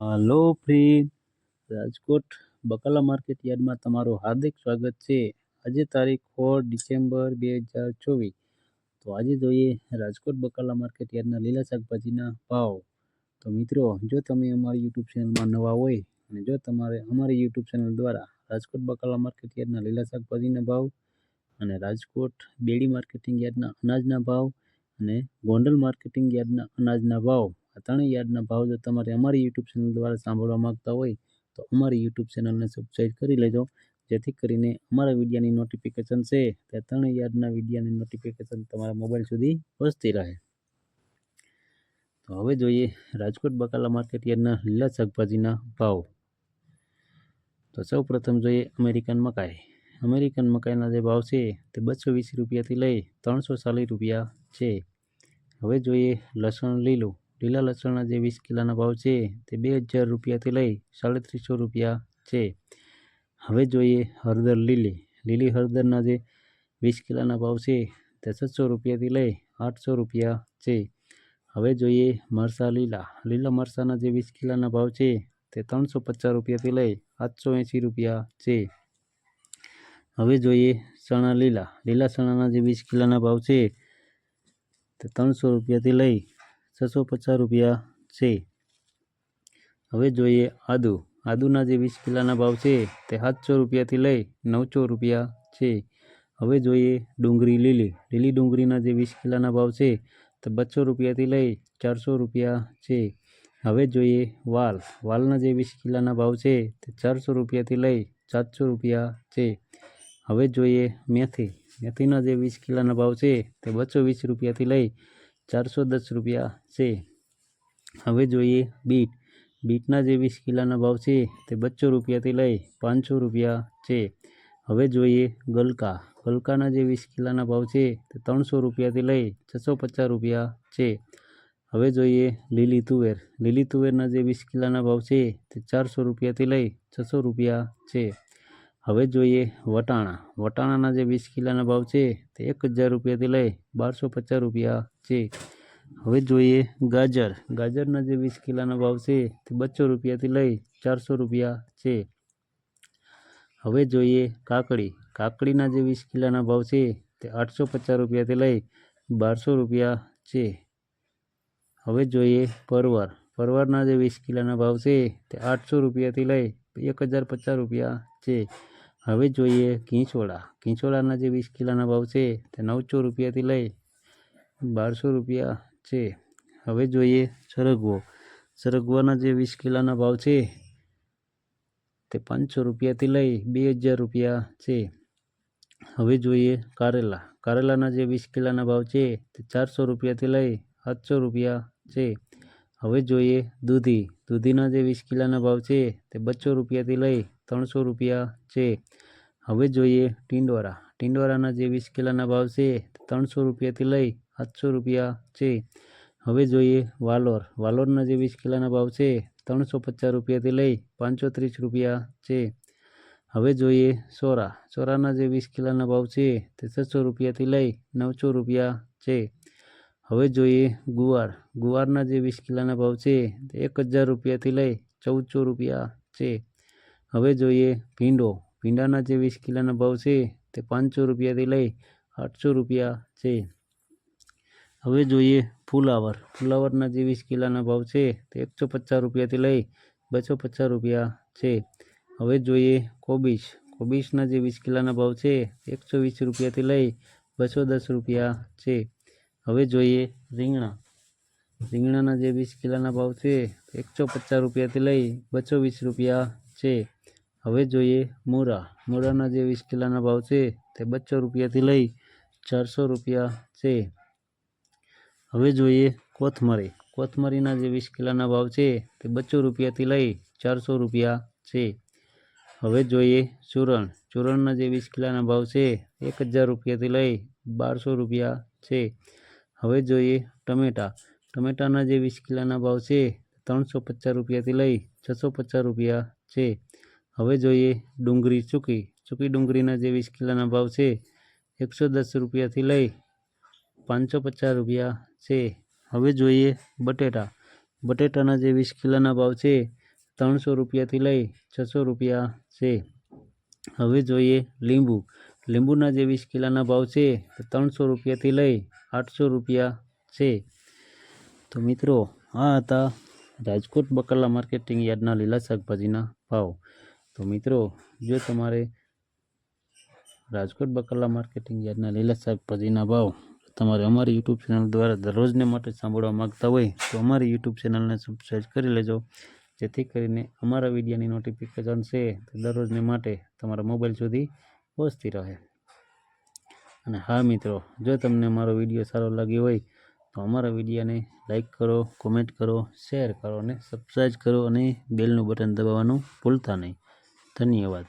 હાલો friend, Rajkot બકાલા market યાર્ડમાં તમારું હાર્દિક સ્વાગત છે. આજે તારીખ ફોર ડિસેમ્બર બે હજાર ચોવીસ. તો આજે જોઈએ રાજકોટ બકાલા માર્કેટ યાર્ડના લીલા શાકભાજીના ભાવ. તો મિત્રો, જો તમે અમારી યુટ્યુબ ચેનલમાં નવા હોય અને જો તમારે અમારી યુટ્યુબ ચેનલ દ્વારા રાજકોટ બકાલા માર્કેટ યાર્ડના લીલા શાકભાજીના ભાવ અને રાજકોટ બેડી માર્કેટિંગ યાર્ડના અનાજના ભાવ અને ગોંડલ માર્કેટિંગ યાર્ડના અનાજના ભાવ આ ત્રણેય યાર્ડના ભાવ જો તમારે અમારી યુટ્યુબ ચેનલ દ્વારા સાંભળવા માંગતા હોય, તો અમારી યુટ્યુબ ચેનલને સબસ્ક્રાઈબ કરી લેજો. જેથી કરીને અમારા વિડીયાની નોટિફિકેશન છે, તે ત્રણેય યાર્ડના વિડીયાની નોટિફિકેશન તમારા મોબાઈલ સુધી પહોંચતી રહે. તો હવે જોઈએ રાજકોટ બકાલા માર્કેટ યાર્ડના લીલા શાકભાજીના ભાવ. તો સૌ પ્રથમ જોઈએ અમેરિકન મકાઈ. અમેરિકન મકાઈના જે ભાવ છે, તે બસો વીસ રૂપિયાથી લઈ ત્રણસો ચાલીસ રૂપિયા છે. હવે જોઈએ લસણ લીલું. લીલા લસણના જે વીસ કિલોના ભાવ છે તે બે હજાર રૂપિયાથી લઈ સાડત્રીસો રૂપિયા છે. હવે જોઈએ હળદર લીલી. લીલી હળદરના જે વીસ કિલોના ભાવ છે તે છસો રૂપિયાથી લઈ આઠસો રૂપિયા છે. હવે જોઈએ મરસા લીલા. લીલા મરસાના જે વીસ કિલોના ભાવ છે તે ત્રણસો પચાસ રૂપિયાથી લઈ આઠસો એંસી રૂપિયા છે. હવે જોઈએ ચણા લીલા. લીલા ચણાના જે વીસ કિલોના ભાવ છે તે ત્રણસો રૂપિયાથી લઈ છસો પચાસ રૂપિયા છે. હવે જોઈએ આદુ. આદુના જે વીસ કિલોના ભાવ છે તે સાતસો રૂપિયાથી લઈ નવસો રૂપિયા છે. હવે જોઈએ ડુંગળી લીલી. લીલી ડુંગળીના જે વીસ કિલોના ભાવ છે તે બસો રૂપિયાથી લઈ ચારસો રૂપિયા છે. હવે જોઈએ વાલ. વાલના જે વીસ કિલોના ભાવ છે તે ચારસો રૂપિયાથી લઈ સાતસો રૂપિયા છે. હવે જોઈએ મેથી. મેથીના જે વીસ કિલોના ભાવ છે તે બસો વીસ રૂપિયાથી લઈ ચારસો દસ રૂપિયા છે. હવે જોઈએ બીટ. બીટના જે વીસ કિલોના ભાવ છે તે બસો રૂપિયાથી લઈ પાંચસો રૂપિયા છે. હવે જોઈએ ગલકા. ગલકાના જે વીસ કિલોના ભાવ છે તે ત્રણસો રૂપિયાથી લઈ છસો પચાસ રૂપિયા છે. હવે જોઈએ લીલી તુવેર. લીલી તુવેરના જે વીસ કિલોના ભાવ છે તે ચારસો રૂપિયાથી લઈ છસો રૂપિયા છે. હવે જોઈએ વટાણા. વટાણાના જે વીસ કિલોના ભાવ છે તે એક હજાર રૂપિયાથી લઈ બારસો પચાસ રૂપિયા છે. હવે જોઈએ ગાજર. ગાજરના જે વીસ કિલોના ભાવ છે તે બસો રૂપિયાથી લઈ ચારસો રૂપિયા છે. હવે જોઈએ કાકડી. કાકડીના જે વીસ કિલોના ભાવ છે તે આઠસો પચાસ રૂપિયાથી લઈ બારસો રૂપિયા છે. હવે જોઈએ પરવાર. પરવારના જે વીસ કિલોના ભાવ છે તે આઠસો રૂપિયાથી લઈ એક હજાર પચાસ રૂપિયા છે. હવે જોઈએ ઘીંચોળા ઘીંચોળાના જે વીસ કિલોના ભાવ છે, તે નવસો રૂપિયાથી લઈ બારસો રૂપિયા છે. હવે જોઈએ સરગવો. સરગવાના જે વીસ કિલોના ભાવ છે, તે પાંચસો રૂપિયાથી લઈ બે હજાર રૂપિયા છે. હવે જોઈએ કારેલા. કારેલાના જે વીસ કિલોના ભાવ છે, તે ચારસો રૂપિયાથી લઈ સાતસો રૂપિયા છે. હવે જોઈએ દૂધી. દૂધીના જે વીસ કિલોના ભાવ છે તે બસો રૂપિયાથી લઈ ત્રણસો રૂપિયા છે. હવે જોઈએ ટિંડોરા. ટિંડોરાના જે વીસ કિલોના ભાવ છે ત્રણસો રૂપિયાથી લઈ સાતસો રૂપિયા છે. હવે જોઈએ વાલોર. વાલોરના જે વીસ કિલોના ભાવ છે ત્રણસો પચાસ રૂપિયાથી લઈ પાંચસો ત્રીસ રૂપિયા છે. હવે જોઈએ સોરા. સોરાના જે વીસ કિલોના ભાવ છે તે છસો રૂપિયાથી લઈ નવસો રૂપિયા છે. હવે જોઈએ ગુવાર. ગુવારના જે વીસ કિલોના ભાવ છે તે એક હજાર રૂપિયાથી લઈ ચૌદસો રૂપિયા છે. હવે જોઈએ ભીંડો. ભીંડાના જે વીસ કિલોના ભાવ છે તે પાંચસો રૂપિયાથી લઈ આઠસો રૂપિયા છે. હવે જોઈએ ફુલાવર. ફુલાવરના જે વીસ કિલોના ભાવ છે તે એકસો પચાસ રૂપિયાથી લઈ બસો પચાસ રૂપિયા છે. હવે જોઈએ કોબીજ. કોબીજના જે વીસ કિલોના ભાવ છે એકસો વીસ રૂપિયાથી લઈ બસો દસ રૂપિયા છે. હવે જોઈએ રીંગણા. રીંગણાના જે વીસ કિલોના ભાવ છે, એકસો પચાસ રૂપિયાથી લઈ બસો વીસ રૂપિયા છે. હવે જોઈએ મોરા. મોરાના જે વીસ કિલોના ભાવ છે, તે બસો રૂપિયાથી લઈ ચારસો રૂપિયા છે. હવે જોઈએ કોથમરી. કોથમરીના જે વીસ કિલોના ભાવ છે, તે બસો રૂપિયાથી લઈ ચારસો રૂપિયા છે. હવે જોઈએ ચૂરણ. ચૂરણના જે વીસ કિલોના ભાવ છે, એક હજાર રૂપિયાથી લઈ બારસો રૂપિયા છે. હવે જોઈએ ટમેટાં. ટમેટાના જે વીસ કિલોના ભાવ છે, ત્રણસો પચાસ રૂપિયાથી લઈ છસો પચાસ રૂપિયા છે. હવે જોઈએ ડુંગળી ચૂકી. ચૂકી ડુંગળીના જે વીસ કિલોના ભાવ છે, એકસો દસ રૂપિયાથી લઈ પાંચસો પચાસ રૂપિયા છે. હવે જોઈએ બટેટા. બટેટાના જે વીસ કિલોના ભાવ છે, ત્રણસો રૂપિયાથી લઈ છસો રૂપિયા છે. હવે જોઈએ લીંબુ. લીંબુના જે વીસ કિલોના ભાવ છે, તો ત્રણસો રૂપિયાથી લઈ આઠસો રૂપિયા છે. તો મિત્રો, આ હતા રાજકોટ બકરલા માર્કેટિંગ યાર્ડના લીલા શાકભાજીના ભાવ. તો મિત્રો, જો તમારે રાજકોટ બકરલા માર્કેટિંગ યાર્ડના લીલા શાકભાજીના ભાવ તમારે અમારી યુટ્યુબ ચેનલ દ્વારા દરરોજને માટે સાંભળવા માગતા હોય, તો અમારી યુટ્યુબ ચેનલને સબસ્ક્રાઈબ કરી લેજો. જેથી કરીને અમારા વિડીયોની નોટિફિકેશન છે દરરોજને માટે તમારા મોબાઈલ સુધી પહોંચતી રહે. અને હા, મિત્રો, જો તમને મારો વીડિયો સારો લાગ્યો હોય, તો અમારા વિડીયોને લાઈક કરો, કોમેન્ટ કરો, શેર કરો અને સબસ્ક્રાઈબ કરો અને બેલનું બટન દબાવવાનું ભૂલતા નહીં. ધન્યવાદ.